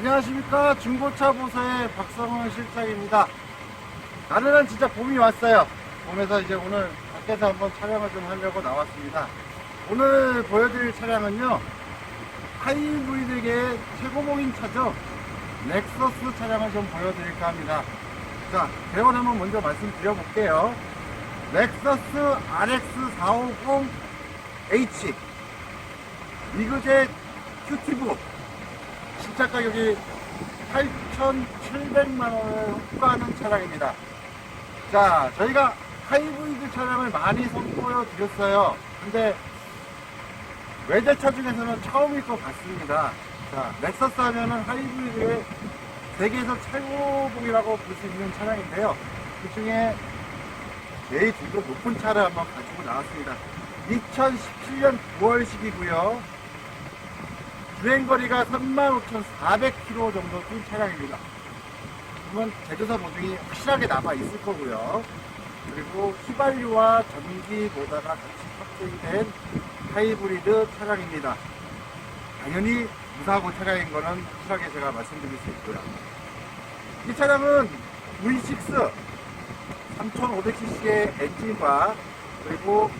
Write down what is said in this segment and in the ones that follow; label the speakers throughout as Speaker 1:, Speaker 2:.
Speaker 1: 안녕하십니까. 중고차 보서의 박성훈 실장입니다. 나른한 진짜 봄이 왔어요. 봄에서 이제 오늘 밖에서 한번 촬영을 좀 하려고 나왔습니다. 오늘 보여드릴 차량은요 하이브리드계 최고봉인 차죠? 렉서스 차량을 좀 보여드릴까 합니다. 자 대원 한번 먼저 말씀드려 볼게요. 렉서스 RX450H 미그제 큐티브 신차 가격이 8,700만 원을 호가하는 차량입니다. 자, 저희가 하이브리드 차량을 많이 선보여 드렸어요. 근데 외제차 중에서는 처음일 것 같습니다. 자, 렉서스 하면은 하이브리드의 세계에서 최고봉이라고 볼 수 있는 차량인데요. 그 중에 제일 등급 높은 차를 한번 가지고 나왔습니다. 2017년 9월식이고요. 주행거리가 35,400km 정도 뛴 차량입니다. 그러면 제조사 보증이 확실하게 남아 있을 거고요. 그리고 휘발유와 전기 모다가 같이 탑재된 하이브리드 차량입니다. 당연히 무사고 차량인 거는 확실하게 제가 말씀드릴 수 있고요. 이 차량은 V6 3500cc의 엔진과 그리고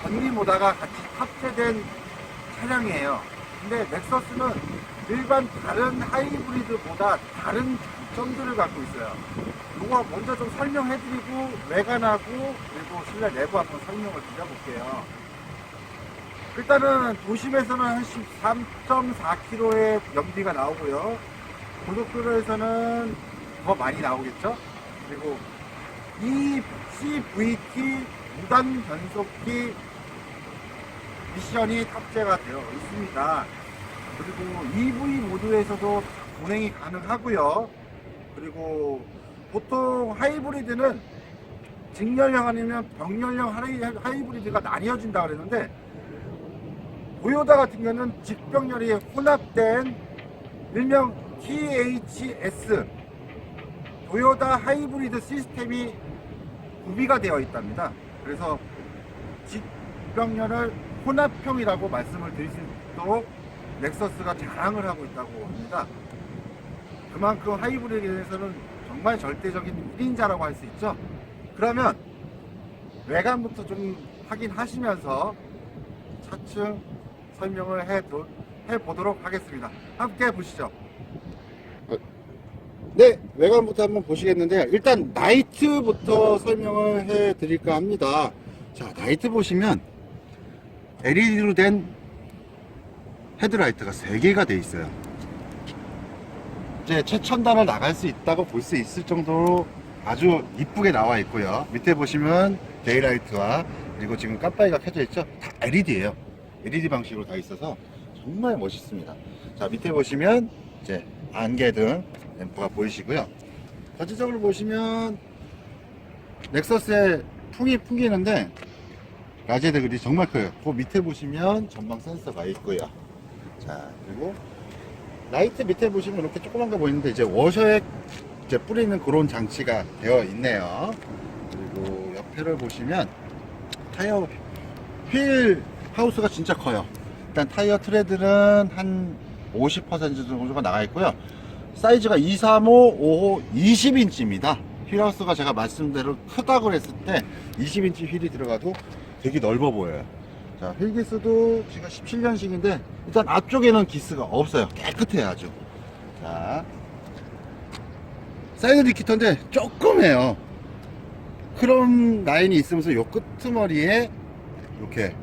Speaker 1: 전기 모다가 같이 탑재된 차량이에요. 근데 넥서스는 일반 다른 하이브리드보다 다른 장점들을 갖고 있어요. 이거 먼저 좀 설명해드리고 외관하고 그리고 실내 내부 한번 설명을 드려볼게요. 일단은 도심에서는 한 13.4km의 연비가 나오고요. 고속도로에서는 더 많이 나오겠죠. 그리고 이 CVT 무단 변속기 미션이 탑재가 되어 있습니다. 그리고 EV 모드에서도 운행이 가능하고요. 그리고 보통 하이브리드는 직연령 아니면 하이- 하이브리드가 나뉘어진다 그랬는데 도요타 같은 경우는 직병렬이 혼합된 일명 THS 도요타 하이브리드 시스템이 구비가 되어 있답니다. 그래서 직병렬을 혼합형이라고 말씀을 드릴 수 있도록 넥서스가 자랑을 하고 있다고 합니다. 그만큼 하이브리드에서는 정말 절대적인 1인자라고 할 수 있죠. 그러면 외관부터 좀 확인하시면서 차츰 설명을 해, 도- 해보도록 하겠습니다. 함께 보시죠. 네, 외관부터 한번 보시겠는데 일단 나이트부터 설명을 해 드릴까 합니다. 자, 나이트 보시면 LED로 된 헤드라이트가 3개가 돼 있어요. 이제 최첨단을 나갈 수 있다고 볼 수 있을 정도로 아주 이쁘게 나와 있고요. 밑에 보시면 데이라이트와 그리고 지금 깜빡이가 켜져 있죠? 다 LED예요. LED 방식으로 다 있어서 정말 멋있습니다. 자, 밑에 보시면 이제 안개등 램프가 보이시고요. 전체적으로 보시면 넥서스의 풍이 풍기는데 라제드 그리 정말 커요. 그 밑에 보시면 전방 센서가 있고요. 자, 그리고 라이트 밑에 보시면 이렇게 조그만 거 보이는데 이제 워셔액 이제 뿌리는 그런 장치가 되어 있네요. 그리고 옆에를 보시면 타이어 휠 하우스가 진짜 커요. 일단 타이어 트레드는 한 50% 정도가 나가 있고요. 사이즈가 235, 55, 20인치입니다. 휠 하우스가 제가 말씀대로 크다고 했을 때 20인치 휠이 들어가도 되게 넓어 보여요. 자, 휠 기스도 지금 17년식인데 일단 앞쪽에는 기스가 없어요. 깨끗해요, 아주. 자, 사이드 디키터인데 조그매요. 크롬 라인이 있으면서 요 끄트머리에 이렇게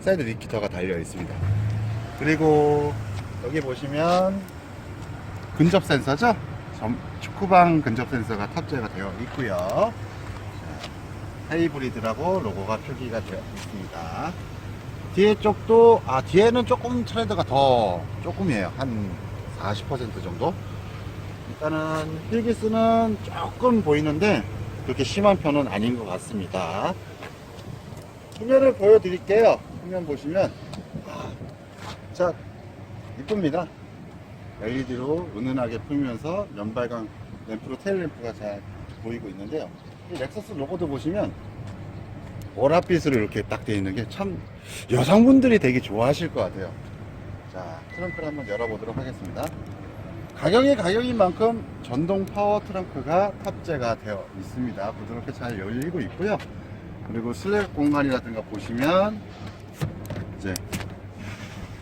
Speaker 1: 사이드 리키터가 달려 있습니다. 그리고 여기 보시면 근접 센서죠? 점- 축구방 근접 센서가 탑재가 되어 있고요. 자, 하이브리드라고 로고가 표기가 되어 있습니다. 뒤에 쪽도 아 뒤에는 조금 트레드가 더 조금이에요. 한 40% 정도. 일단은 힐기스는 조금 보이는데 그렇게 심한 편은 아닌 것 같습니다. 후면을 보여드릴게요. 후면 보시면 아, 자 이쁩니다. LED로 은은하게 풀면서 면발광 램프로 테일 램프가 잘 보이고 있는데요. 이 렉서스 로고도 보시면 보랏빛으로 이렇게 딱 되어 있는 게 참 여성분들이 되게 좋아하실 것 같아요. 자 트렁크를 한번 열어보도록 하겠습니다. 가격이 가격인 만큼 전동 파워 트렁크가 탑재가 되어 있습니다. 부드럽게 잘 열리고 있고요. 그리고 슬랙 공간이라든가 보시면 이제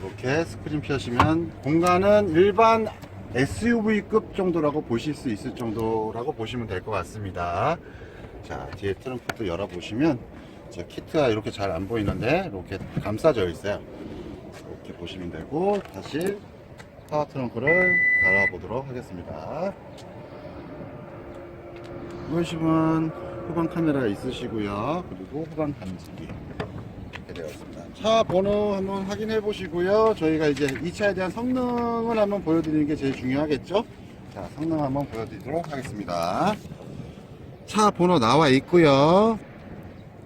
Speaker 1: 이렇게 스크린 펴시면 공간은 일반 SUV급 정도라고 보실 수 있을 정도라고 보시면 될 것 같습니다. 자, 뒤에 트렁크도 열어보시면 제 키트가 이렇게 잘 안 보이는데 이렇게 감싸져 있어요. 이렇게 보시면 되고 다시 파워 트렁크를 달아보도록 하겠습니다. 이것이면 후방 카메라가 있으시고요. 그리고 후방 감지기 이렇게 되어 있습니다. 차 번호 한번 확인해 보시고요. 저희가 이제 이 차에 대한 성능을 한번 보여드리는 게 제일 중요하겠죠? 자, 성능 한번 보여드리도록 하겠습니다. 차 번호 나와 있고요.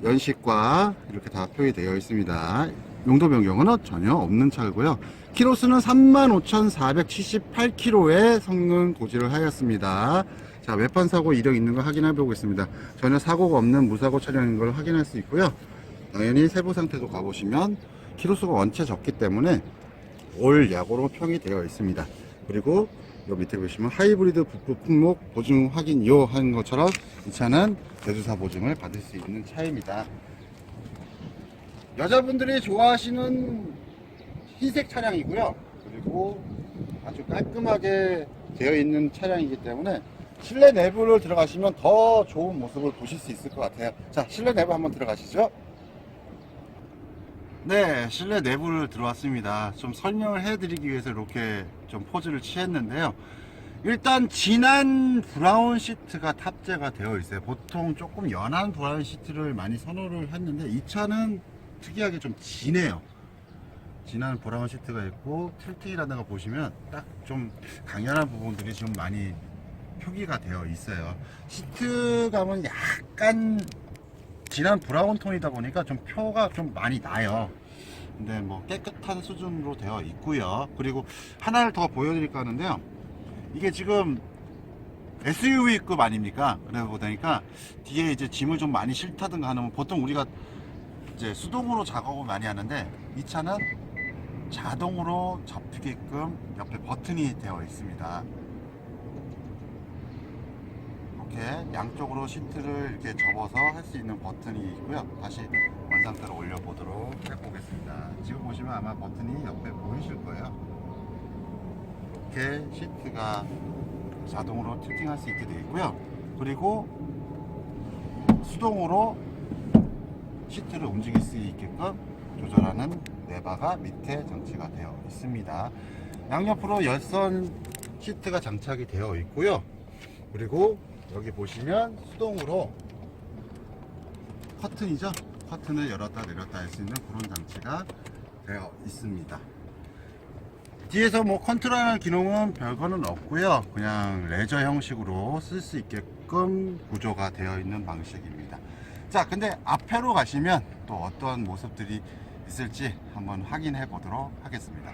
Speaker 1: 연식과 이렇게 다 표기되어 있습니다. 용도 변경은 전혀 없는 차고요. 키로수는 35,478km의 성능 고지를 하였습니다. 자, 외판 사고 이력 있는 거 확인해 보겠습니다. 전혀 사고가 없는 무사고 차량인 걸 확인할 수 있고요. 당연히 세부 상태도 가보시면 키로수가 원체 적기 때문에 올 야고로 평이 되어 있습니다. 그리고 요 밑에 보시면 하이브리드 부품 품목 보증 확인요 하는 것처럼 이 차는 대주사 보증을 받을 수 있는 차입니다. 여자분들이 좋아하시는 흰색 차량이고요. 그리고 아주 깔끔하게 되어 있는 차량이기 때문에 실내 내부를 들어가시면 더 좋은 모습을 보실 수 있을 것 같아요. 자, 실내 내부 한번 들어가시죠. 네, 실내 내부를 들어왔습니다. 좀 설명을 해드리기 위해서 이렇게 좀 포즈를 취했는데요. 일단 진한 브라운 시트가 탑재가 되어 있어요. 보통 조금 연한 브라운 시트를 많이 선호를 했는데 이 차는 특이하게 좀 진해요. 진한 브라운 시트가 있고 틸팅이라든가 보시면 딱 좀 강렬한 부분들이 좀 많이 표기가 되어 있어요. 시트감은 약간 진한 브라운 톤이다 보니까 좀 표가 좀 많이 나요. 근데 뭐 깨끗한 수준으로 되어 있고요. 그리고 하나를 더 보여드릴까 하는데요. 이게 지금 SUV급 아닙니까? 그러다 보니까 뒤에 이제 짐을 좀 많이 실다든가 하면 보통 우리가 이제 수동으로 작업을 많이 하는데 이 차는 자동으로 접히게끔 옆에 버튼이 되어 있습니다. 이렇게 양쪽으로 시트를 이렇게 접어서 할 수 있는 버튼이 있고요. 다시 원상태로 올려보도록 해보겠습니다. 지금 보시면 아마 버튼이 옆에 보이실 거예요. 이렇게 시트가 자동으로 틸팅할 수 있게 되어 있고요. 그리고 수동으로 시트를 움직일 수 있게끔 조절하는 레바가 밑에 장치가 되어 있습니다. 양옆으로 열선 시트가 장착이 되어 있고요. 그리고 여기 보시면 수동으로 커튼이죠. 커튼을 열었다 내렸다 할 수 있는 그런 장치가 되어 있습니다. 뒤에서 뭐 컨트롤하는 기능은 별거는 없고요. 그냥 레저 형식으로 쓸 수 있게끔 구조가 되어 있는 방식입니다. 자, 근데 앞에로 가시면 또 어떤 모습들이 있을지 한번 확인해 보도록 하겠습니다.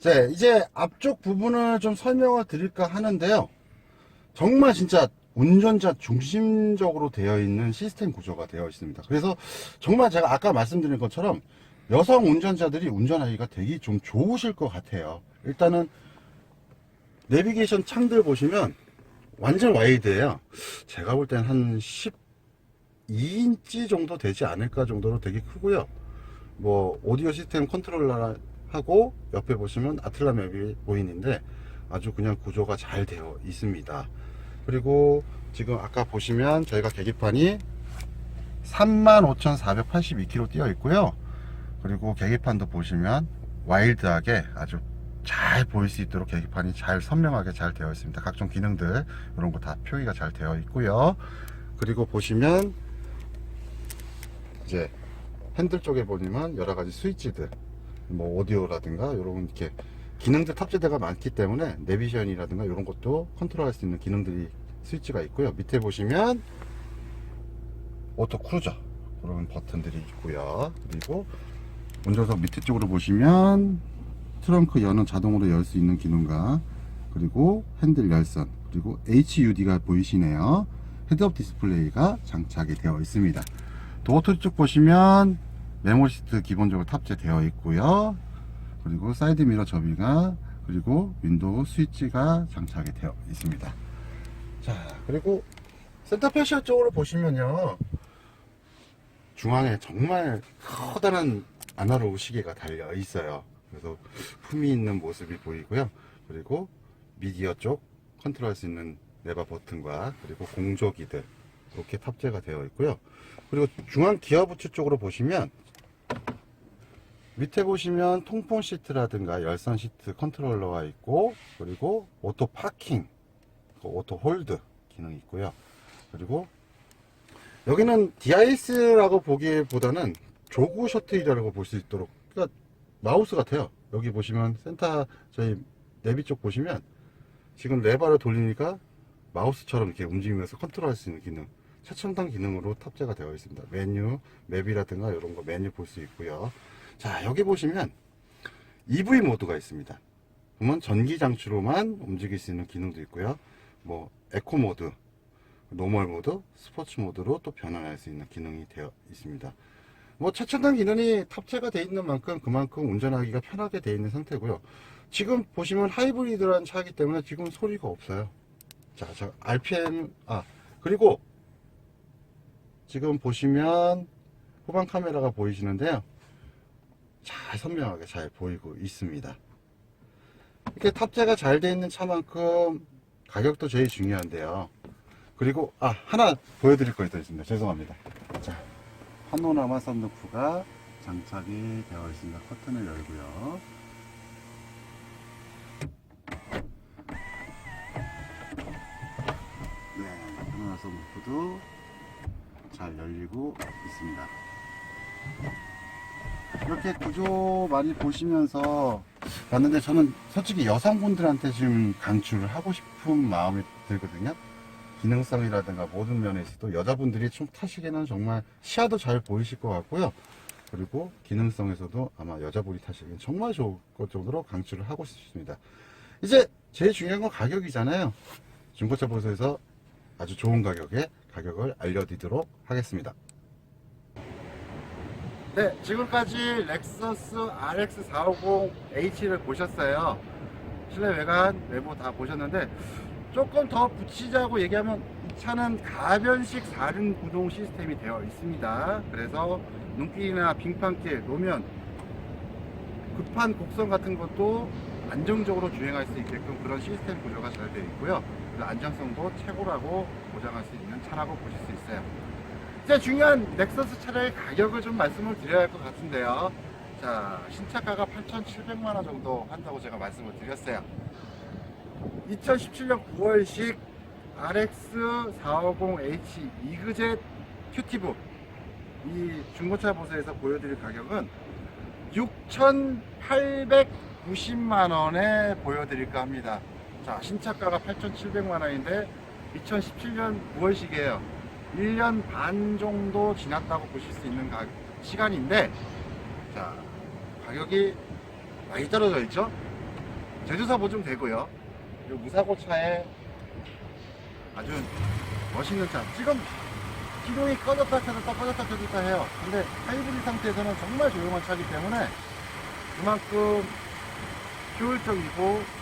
Speaker 1: 자, 이제 앞쪽 부분을 좀 설명을 드릴까 하는데요. 정말 진짜 운전자 중심적으로 되어 있는 시스템 구조가 되어 있습니다. 그래서 정말 제가 아까 말씀드린 것처럼 여성 운전자들이 운전하기가 되게 좀 좋으실 것 같아요. 일단은 내비게이션 창들 보시면 완전 와이드예요. 제가 볼 땐 한 12인치 정도 되지 않을까 정도로 되게 크고요. 뭐 오디오 시스템 컨트롤러 하고 옆에 보시면 아틀라 맵이 보이는데 아주 그냥 구조가 잘 되어 있습니다. 그리고 지금 아까 보시면 저희가 계기판이 35,482km 뛰어 있고요. 그리고 계기판도 보시면 와일드하게 아주 잘 보일 수 있도록 계기판이 잘 선명하게 잘 되어 있습니다. 각종 기능들 이런 거 다 표기가 잘 되어 있고요. 그리고 보시면 이제 핸들 쪽에 보면 여러 가지 스위치들 뭐 오디오라든가 이런 이렇게 기능들 탑재대가 많기 때문에 내비션이라든가 이런 것도 컨트롤할 수 있는 기능들이 스위치가 있고요. 밑에 보시면 오토 크루저 그런 버튼들이 있고요. 그리고 운전석 밑에 쪽으로 보시면 트렁크 여는 자동으로 열 수 있는 기능과 그리고 핸들 열선 그리고 HUD가 보이시네요. 헤드업 디스플레이가 장착이 되어 있습니다. 도어 쪽 보시면 메모리 시트 기본적으로 탑재되어 있고요. 그리고 사이드 미러 접이가 그리고 윈도우 스위치가 장착이 되어 있습니다. 자, 그리고 센터 패셔 쪽으로 보시면요. 중앙에 정말 커다란 아날로그 시계가 달려 있어요. 그래서 품이 있는 모습이 보이고요. 그리고 미디어 쪽 컨트롤할 수 있는 레바 버튼과 그리고 공조기들 이렇게 탑재가 되어 있고요. 그리고 중앙 기어 부츠 쪽으로 보시면 밑에 보시면 통풍 시트라든가 열선 시트 컨트롤러가 있고 그리고 오토 파킹, 그 오토 홀드 기능이 있고요. 그리고 여기는 DIS라고 보기보다는 조구 셔틀이라고 볼 수 있도록 그러니까 마우스 같아요. 여기 보시면 센터 저희 내비 쪽 보시면 지금 레버를 돌리니까 마우스처럼 이렇게 움직이면서 컨트롤 할 수 있는 기능 최첨단 기능으로 탑재가 되어 있습니다. 메뉴, 맵이라든가 이런 거 메뉴 볼 수 있고요. 자 여기 보시면 EV 모드가 있습니다. 그러면 전기 장치로만 움직일 수 있는 기능도 있고요. 뭐 에코 모드, 노멀 모드, 스포츠 모드로 또 변환할 수 있는 기능이 되어 있습니다. 뭐 최첨단 기능이 탑재가 되어 있는 만큼 그만큼 운전하기가 편하게 되어 있는 상태고요. 지금 보시면 하이브리드라는 차이기 때문에 지금 소리가 없어요. 자, 저 RPM 아 그리고 지금 보시면 후방 카메라가 보이시는데요. 잘 선명하게 잘 보이고 있습니다. 이렇게 탑재가 잘 되어 있는 차만큼 가격도 제일 중요한데요. 그리고 아 하나 보여드릴 거 있습니다. 죄송합니다. 자, 파노라마 썬루프가 장착이 되어 있습니다. 커튼을 열고요. 네, 파노라마 썬루프도 잘 열리고 있습니다. 이렇게 구조 많이 보시면서 봤는데 저는 솔직히 여성분들한테 지금 강추를 하고 싶은 마음이 들거든요. 기능성이라든가 모든 면에서도 여자분들이 좀 타시기에는 정말 시야도 잘 보이실 것 같고요. 그리고 기능성에서도 아마 여자분이 타시기엔 정말 좋을 것 정도로 강추를 하고 싶습니다. 이제 제일 중요한 건 가격이잖아요. 중고차 보수에서 아주 좋은 가격에 가격을 알려드리도록 하겠습니다. 네, 지금까지 렉서스 RX450H를 보셨어요. 실내 외관, 외부 다 보셨는데 조금 더 붙이자고 얘기하면 이 차는 가변식 4륜 구동 시스템이 되어 있습니다. 그래서 눈길이나 빙판길, 노면, 급한 곡선 같은 것도 안정적으로 주행할 수 있게끔 그런 시스템 구조가 잘 되어 있고요. 그 안정성도 최고라고 보장할 수 있는 차라고 보실 수 있어요. 이제 중요한 넥서스 차량의 가격을 좀 말씀을 드려야 할 것 같은데요. 자, 신차가가 8,700만 원 정도 한다고 제가 말씀을 드렸어요. 2017년 9월식 RX450H 이그젯 큐티브 이 중고차 보세에서 보여드릴 가격은 6,890만 원에 보여드릴까 합니다. 자, 신차가가 8,700만 원인데 2017년 9월식이에요. 1년 반 정도 지났다고 보실 수 있는 가, 시간인데 자 가격이 많이 떨어져 있죠? 제조사 보증 되고요. 이 무사고 차에 아주 멋있는 차. 지금 기동이 꺼졌다 켜졌다 꺼졌다 켜졌다 해요. 근데 하이브리드 상태에서는 정말 조용한 차이기 때문에 그만큼 효율적이고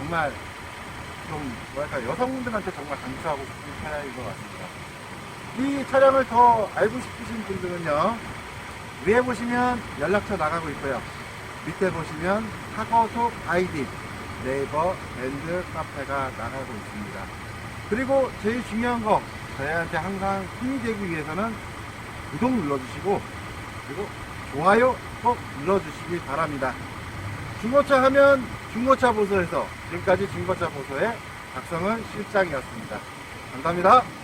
Speaker 1: 정말 좀 뭐랄까 여성분들한테 정말 강추하고 싶은 차량인 것 같습니다. 이 차량을 더 알고 싶으신 분들은요 위에 보시면 연락처 나가고 있고요 밑에 보시면 카카오톡 아이디 네이버 밴드 카페가 나가고 있습니다. 그리고 제일 중요한 거 저희한테 항상 힘이 되기 위해서는 구독 눌러주시고 그리고 좋아요 꼭 눌러주시기 바랍니다. 중고차 하면 중고차 보소에서 지금까지 중고차 보소의 박성은 실장이었습니다. 감사합니다.